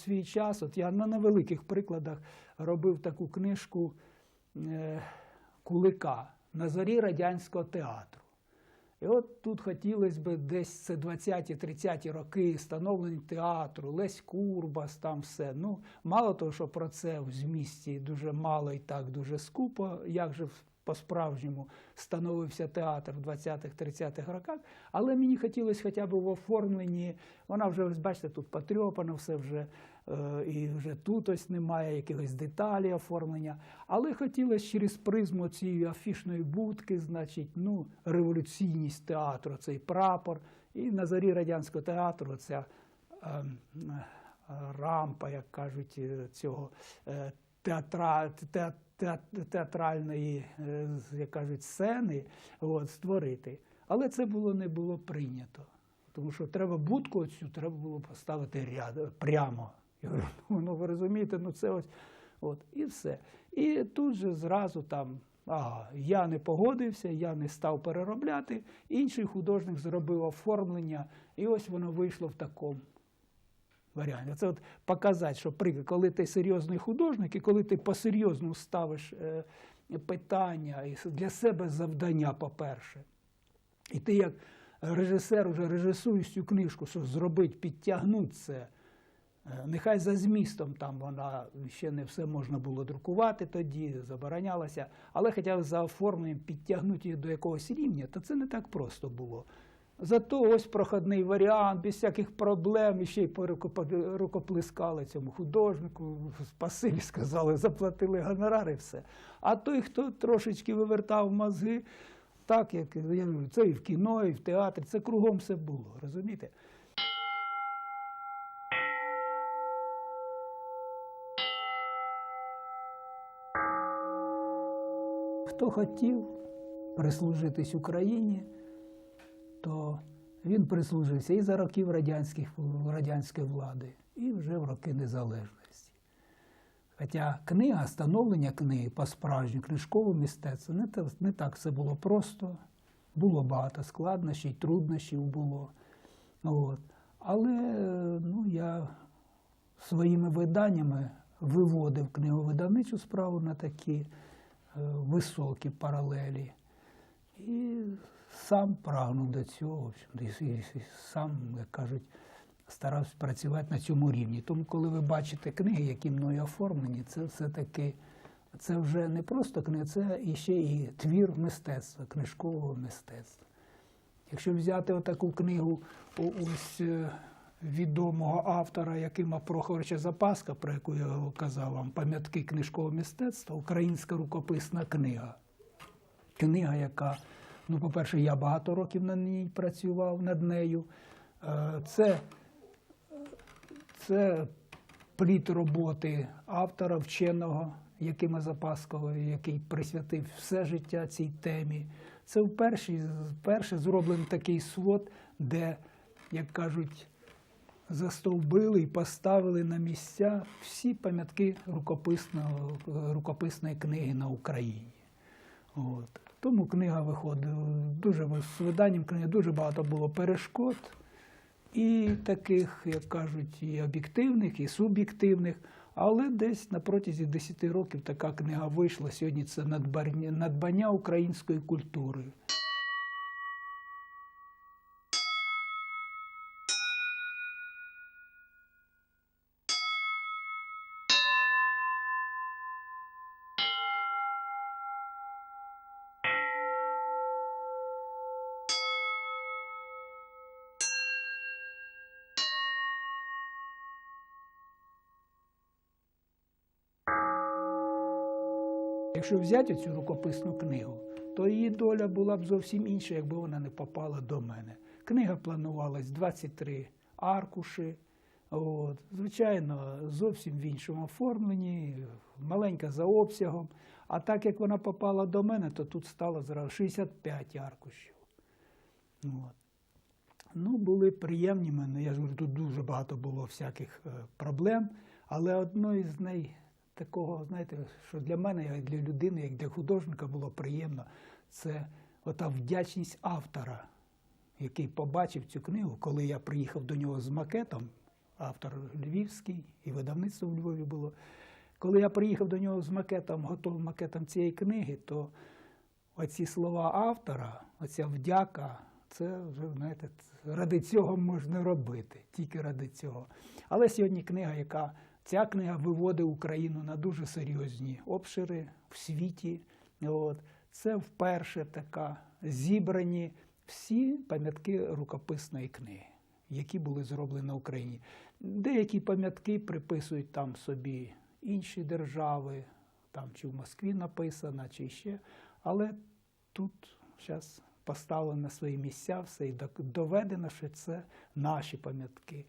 свій час, от я на невеликих прикладах робив таку книжку е, Кулика на зорі радянського театру. І от тут хотілося б десь це 20-30 роки становлення театру, Лесь Курбас, там все. Ну, мало того, що про це в змісті дуже мало і так дуже скупо, як же по-справжньому становився театр в 20-30-х роках, але мені хотілося хоча б в оформленні, вона вже, ось бачите, тут потрьопано все вже, е, і вже тут ось немає якихось деталей оформлення. Але хотілося через призму цієї афішної будки, значить, ну, революційність театру, цей прапор, і на зорі радянського театру ця ем, е, рампа, як кажуть, е, цього е, театра, те- те- театральної, е, як кажуть, сцени от, створити. Але це було не було прийнято. Тому що треба будку цю треба було поставити ряд, прямо. Я говорю, ну, ну ви розумієте, ну це ось от, і все. І тут же зразу там, ага, я не погодився, я не став переробляти, інший художник зробив оформлення, і ось воно вийшло в такому варіанті. Це от показати, що приклад, коли ти серйозний художник, і коли ти по-серйозному ставиш е, питання і для себе завдання, по-перше. І ти як режисер вже режисуєш цю книжку, що зробити, підтягнути це. Е, Нехай за змістом там вона ще не все можна було друкувати тоді, заборонялося, але хоча б за оформленням підтягнути її до якогось рівня, то це не так просто було. Зато ось проходний варіант, без всяких проблем, і ще й рукоплескали цьому художнику, спасибі сказали, заплатили гонорари, все. А той, хто трошечки вивертав мозги, так як я це і в кіно, і в театрі, це кругом все було, розумієте? Хто хотів прислужитись Україні, то він прислужився і за років радянських, радянської влади, і вже в роки незалежності. Хоча книга, становлення книги по-справжньому, книжкове мистецтво, не, не так все було просто. Було багато складнощів, труднощів було. От. Але ну, я своїми виданнями виводив книговидавничу справу на такі е, високі паралелі. І сам прагнув до цього, сам, як кажуть, старався працювати на цьому рівні. Тому, коли ви бачите книги, які мною оформлені, це все-таки це вже не просто книга, це іще і твір мистецтва, книжкового мистецтва. Якщо взяти отаку книгу ось е, відомого автора Якима Прохоровича Запаска, про яку я казав вам, пам'ятки книжкового мистецтва, українська рукописна книга. Книга, яка, ну, по-перше, я багато років на ній працював над нею. Е, Це, це плід роботи автора вченого Якима Запаскова, який присвятив все життя цій темі. Це вперше, вперше зроблений такий свод, де, як кажуть, застовбили і поставили на місця всі пам'ятки рукописної книги на Україні. От. Тому книга виходила дуже з виданням книги дуже багато було перешкод, і таких, як кажуть, і об'єктивних, і суб'єктивних. Але десь на протязі 10 років така книга вийшла. Сьогодні це надбання, надбання української культури. Якщо взяти цю рукописну книгу, то її доля була б зовсім інша, якби вона не попала до мене. Книга планувалась 23 аркуші. От. Звичайно, зовсім в іншому оформленні, маленька за обсягом. А так як вона попала до мене, то тут стало зразу 65 аркушів. От. Ну, були приємні мене. Я ж говорю, тут дуже багато було всяких е, проблем, але одною з най такого, знаєте, що для мене, як для людини, як для художника було приємно, це ота вдячність автора, який побачив цю книгу, коли я приїхав до нього з макетом автор львівський, і видавництво в Львові було. Коли я приїхав до нього з макетом, готовим макетом цієї книги, то оці слова автора, оця вдяка, це вже, знаєте, ради цього можна робити, тільки ради цього. Але сьогодні книга, яка ця книга виводить Україну на дуже серйозні обшири в світі. От. Це вперше така зібрані всі пам'ятки рукописної книги, які були зроблені на Україні. Деякі пам'ятки приписують там собі інші держави, там чи в Москві написано, чи ще. Але тут зараз поставлено на свої місця все і доведено, що це наші пам'ятки.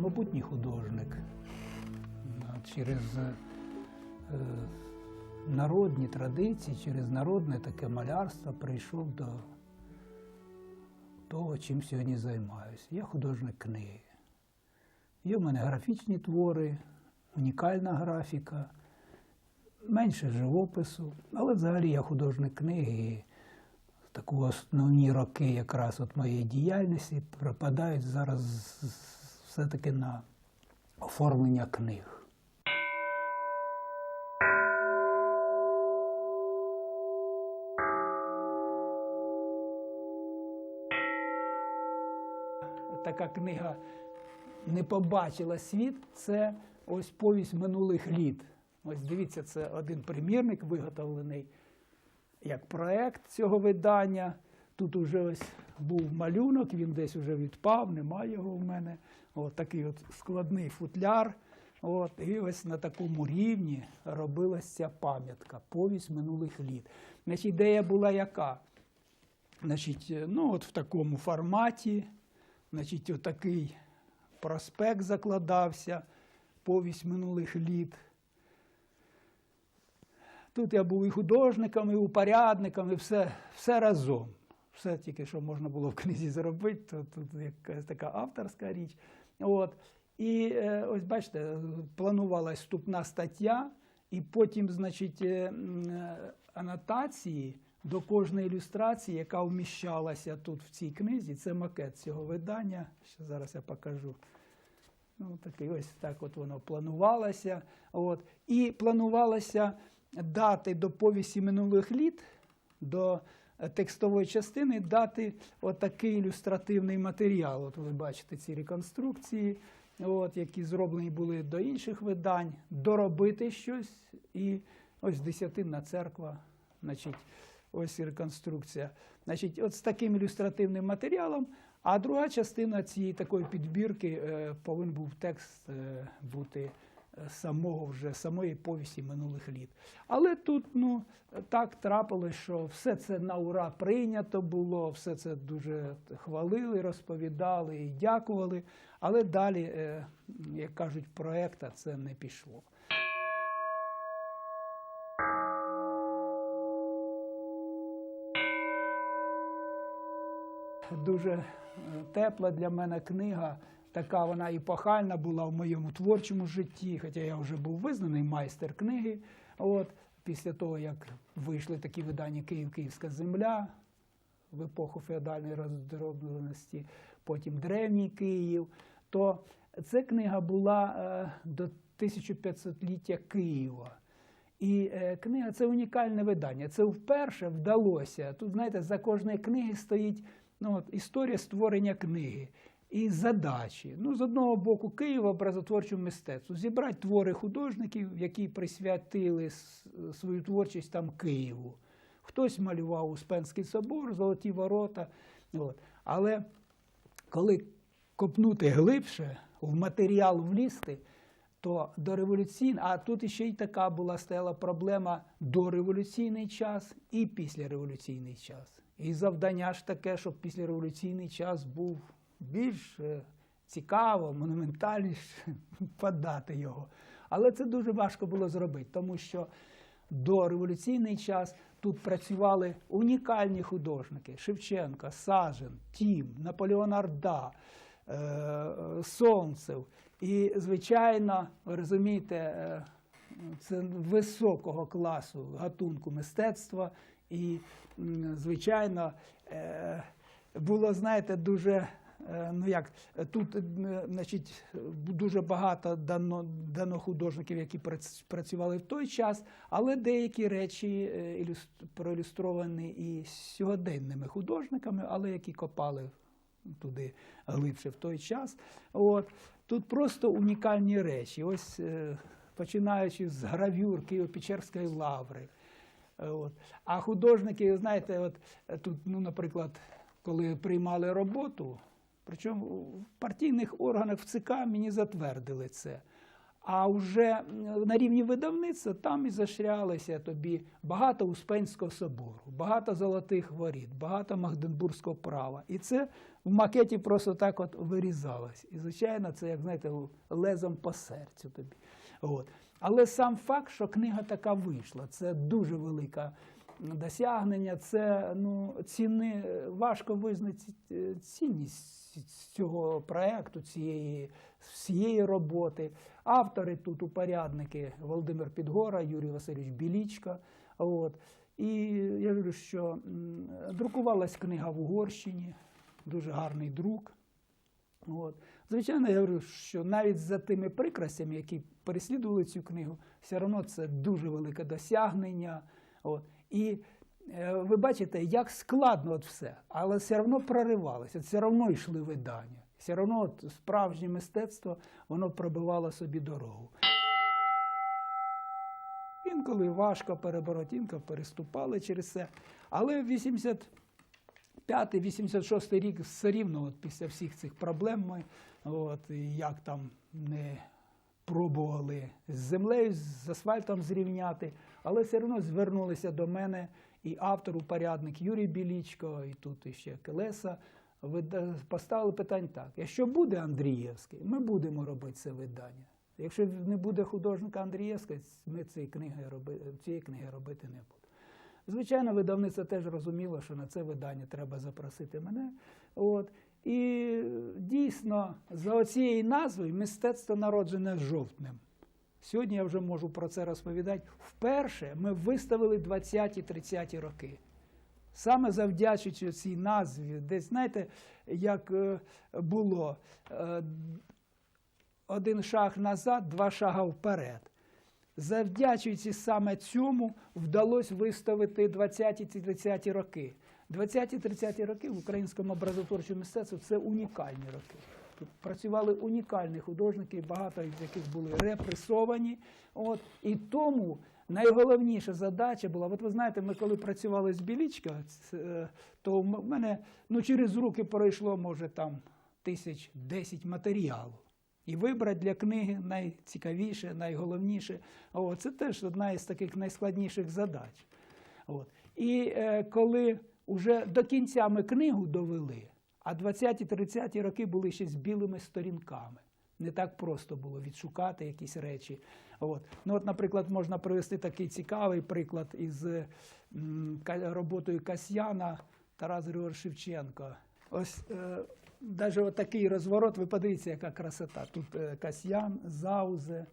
Самобутній художник. Через е, е, народні традиції, через народне таке малярство прийшов до того, чим сьогодні займаюся. Я художник книги. Є в мене графічні твори, унікальна графіка, менше живопису, але взагалі я художник книги. Таку основні роки якраз от моєї діяльності припадають зараз все-таки на оформлення книг. Така книга не побачила світ, це ось повість минулих літ. Ось дивіться, це один примірник виготовлений як проект цього видання. Тут уже ось був малюнок, він десь вже відпав, немає його в мене. От такий от складний футляр. От, і ось на такому рівні робилася ця пам'ятка, повість минулих літ. Значить, ідея була яка? Значить, е, ну от в такому форматі, значить, отакий проспект закладався, повість минулих літ. Тут я був і художником, і упорядником, і все, все разом. Все тільки, що можна було в книзі зробити, то тут якась така авторська річ. От. І е, ось бачите, планувалась вступна стаття, і потім, значить, е, е, анотації до кожної ілюстрації, яка вміщалася тут в цій книзі. Це макет цього видання. Ще зараз я покажу. Ну, такий ось так от воно планувалося. От. І планувалося дати до повісті минулих літ, до текстової частини дати отакий ілюстративний матеріал. От ви бачите ці реконструкції, от, які зроблені були до інших видань, доробити щось. І ось десятинна церква, значить, ось реконструкція. Значить, от з таким ілюстративним матеріалом. А друга частина цієї такої підбірки е, повинен був текст е, бути самого вже самої повісті минулих літ. Але тут ну так трапилось, що все це на ура прийнято було, все це дуже хвалили, розповідали і дякували. Але далі, е, як кажуть, проекта це не пішло. дуже е, тепла для мене книга. Така вона епохальна була в моєму творчому житті, хоча я вже був визнаний майстер книги. От, після того, як вийшли такі видання Київ, Київська земля в епоху феодальної роздробленості, потім Древній Київ, то ця книга була е, до 1500-ліття Києва. І е, книга це унікальне видання. Це вперше вдалося. Тут, знаєте, за кожної книги стоїть ну, от, історія створення книги і задачі. Ну, з одного боку, Київ образотворчому мистецтву. Зібрати твори художників, які присвятили свою творчість там Києву. Хтось малював Успенський собор, Золоті ворота. От. Але коли копнути глибше, в матеріал влізти, то дореволюційна, а тут ще й така була стояла проблема дореволюційний час і післяреволюційний час. І завдання ж таке, щоб післяреволюційний час був більш е, цікаво, монументальніше подати його. Але це дуже важко було зробити, тому що до революційний час тут працювали унікальні художники: Шевченка, Сажен, Тім, Наполеон Арда, е, Сонцев. І, звичайно, ви розумієте, е, це високого класу гатунку мистецтва. І, звичайно, було, знаєте, дуже. Е, Ну як тут, е, значить, дуже багато дано, дано художників, які прац- працювали в той час, але деякі речі е, проілюстровані і сьогоденними художниками, але які копали туди глибше в той час. От. Тут просто унікальні речі. Ось починаючи з гравюр Києво-Печерської лаври. От. А художники, знаєте, от тут, ну, наприклад, коли приймали роботу, причому в партійних органах в ЦК мені затвердили це. А вже на рівні видавництва там і зашрялися тобі багато Успенського собору, багато золотих воріт, багато Магденбурзького права. І це в макеті просто так от вирізалось. І, звичайно, це, як знаєте, лезом по серцю тобі. От. Але сам факт, що книга така вийшла, це дуже велика досягнення, це ну, ціни, важко визначити е, цінність цього проекту, цієї всієї роботи. Автори тут упорядники Володимир Підгора, Юрій Васильович Білічка. От. І я говорю, що друкувалась книга в Угорщині, дуже гарний друк. От. Звичайно, я говорю, що навіть за тими прикрасями, які переслідували цю книгу, все одно це дуже велике досягнення. От. І ви бачите, як складно от все, але все одно проривалося, все одно йшли видання. Все одно справжнє мистецтво воно пробивало собі дорогу. Інколи важко перебороти, інколи переступали через це. Але в 85-86 рік все рівно, от після всіх цих проблем, ми, от, як там не пробували з землею, з асфальтом зрівняти, але все одно звернулися до мене і автор, упорядник Юрій Білічко, і тут іще Келеса. Поставили питання так: якщо буде Андрієвський, ми будемо робити це видання. Якщо не буде художника Андрієвського, ми цієї книги, роби, цієї книги робити не будемо. Звичайно, видавництво теж розуміло, що на це видання треба запросити мене. От. І дійсно, за цією назвою мистецтво народжене жовтнем. Сьогодні я вже можу про це розповідати. Вперше ми виставили 20-30 роки. Саме завдячуючи цій назві, десь знаєте, як е, було е, один шаг назад, два шага вперед. Завдячуючи саме цьому, вдалося виставити 20-30 роки. 20-30 роки в українському образотворчому мистецтві це унікальні роки. Працювали унікальні художники, багато з яких були репресовані. От. І тому найголовніша задача була, от ви знаєте, ми коли працювали з Білічка, то в мене ну, через руки пройшло, може, там тисяч 10 матеріалу. І вибрати для книги найцікавіше, найголовніше. О, це теж одна із таких найскладніших задач. От. І е, коли вже до кінця ми книгу довели, а 20-30 роки були ще з білими сторінками. Не так просто було відшукати якісь речі. От. Ну, от, наприклад, можна привести такий цікавий приклад із м, роботою Касьяна Тарас Григорович Шевченко. Ось е, навіть отакий розворот, ви подивіться, яка красота. Тут е, Касьян, Заузе,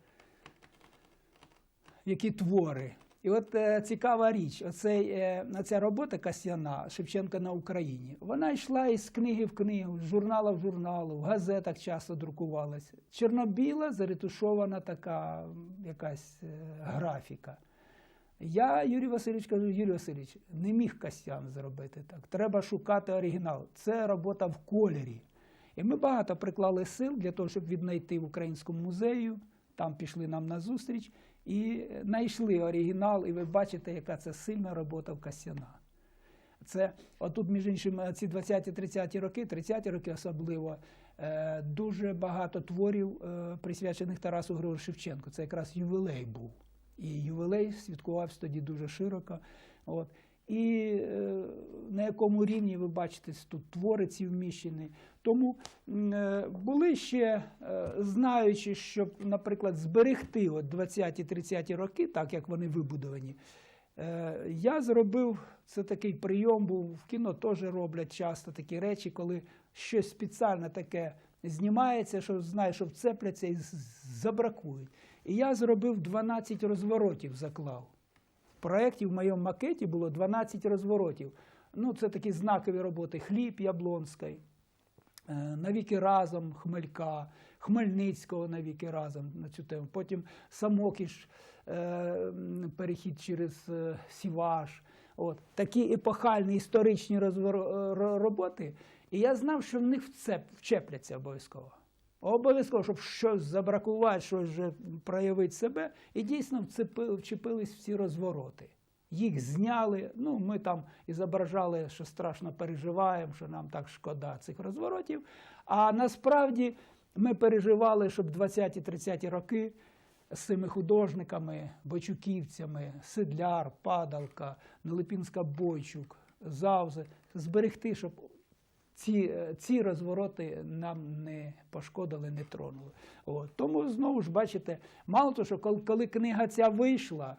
які твори. І от е, цікава річ, оцей, е, ця робота Касьяна Шевченка на Україні, вона йшла із книги в книгу, з журнала в журнал, в газетах часто друкувалася. Чорнобіла, заретушована така якась е, графіка. Я Юрій Васильович кажу, Юрій Васильович, не міг Касьян зробити так. Треба шукати оригінал. Це робота в кольорі. І ми багато приклали сил для того, щоб віднайти в українському музею. Там пішли нам на зустріч і знайшли оригінал, і ви бачите, яка це сильна робота в Касяна. Це отут, між іншим, ці 20-30 роки, 30-ті роки особливо, е, дуже багато творів, е, присвячених Тарасу Григору Шевченку. Це якраз ювілей був. І ювілей святкувався тоді дуже широко. От. І е, на якому рівні ви бачите тут твори ці вміщені. Тому е, були ще е, знаючи, щоб, наприклад, зберегти от 20-30 роки, так як вони вибудовані. Я зробив це такий прийом, був в кіно теж роблять часто такі речі, коли щось спеціально таке знімається, що знаєш, що вцепляться і забракують. І я зробив 12 розворотів, заклав. Проєкті в моєму макеті було 12 розворотів. Ну, це такі знакові роботи: Хліб Яблонський, е, навіки разом Хмелька, Хмельницького навіки разом на цю тему. Потім Самокіш, е, перехід через е, Сіваш. От. Такі епохальні історичні роботи. І я знав, що в них вчепляться обов'язково. Обов'язково, щоб щось забракувати, щось вже проявити себе. І дійсно вчепились всі розвороти. Їх зняли. Ну, ми там і зображали, що страшно переживаємо, що нам так шкода цих розворотів. А насправді ми переживали, щоб 20-30 роки з цими художниками, бойчуківцями, Сидляр, Падалка, Нелипінська Бойчук, Завзе, зберегти, щоб ці, ці розвороти нам не пошкодили, не тронули. От. Тому знову ж бачите, мало того, що коли, книга ця вийшла,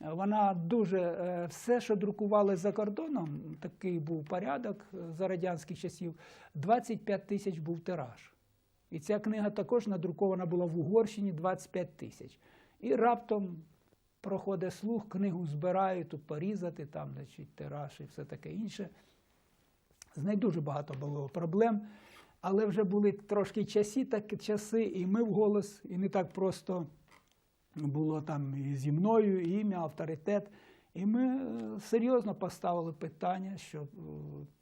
вона дуже е, все, що друкували за кордоном, такий був порядок е, за радянських часів, 25 тисяч був тираж. І ця книга також надрукована була в Угорщині 25 тисяч. І раптом проходить слух, книгу збирають, порізати, там, значить, тираж і все таке інше. З нею дуже багато було проблем, але вже були трошки часи, так, часи, і ми вголос, і не так просто було там і зі мною ім'я, авторитет. І ми е, серйозно поставили питання, щоб е,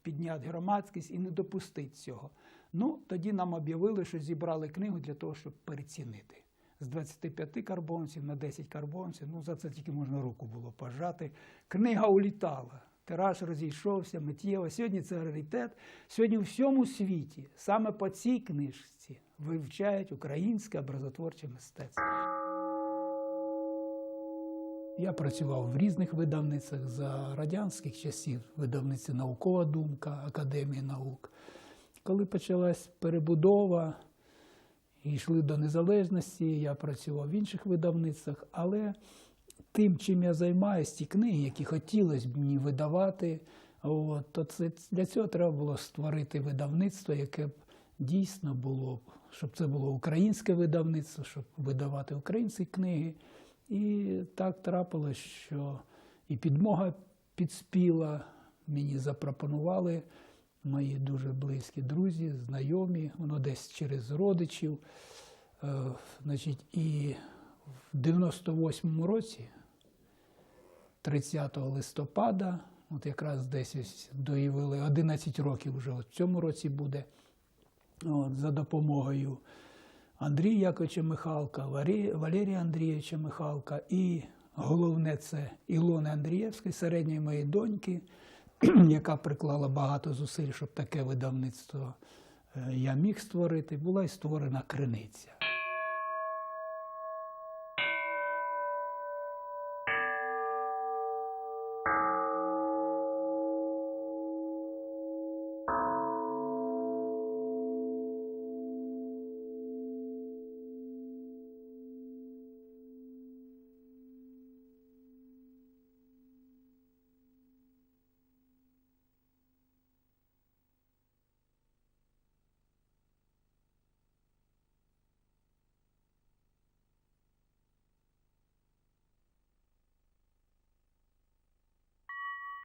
підняти громадськість і не допустити цього. Ну, тоді нам об'явили, що зібрали книгу для того, щоб перецінити. З 25 карбонців на 10 карбонців. Ну, за це тільки можна руку було пожати. Книга улітала. Тираж розійшовся миттєво. Сьогодні це раритет. Сьогодні у всьому світі саме по цій книжці вивчають українське образотворче мистецтво. Я працював в різних видавництвах за радянських часів, видавниці Наукова думка, Академії наук. Коли почалась перебудова і йшли до незалежності, я працював в інших видавництвах, але тим, чим я займаюся, ті книги, які хотілося б мені видавати, от, то це, для цього треба було створити видавництво, яке б дійсно було, щоб це було українське видавництво, щоб видавати українські книги. І так трапилось, що і підмога підспіла, мені запропонували мої дуже близькі друзі, знайомі, воно десь через родичів. Е, значить, і в 98-му році, 30 листопада, от якраз десь доявили 11 років вже в цьому році буде, от, за допомогою Андрія Яковича Михалка, Валерія Андрійовича Михалка і головне це Ілони Андрієвської, середньої моєї доньки, яка приклала багато зусиль, щоб таке видавництво е, я міг створити, була і створена криниця.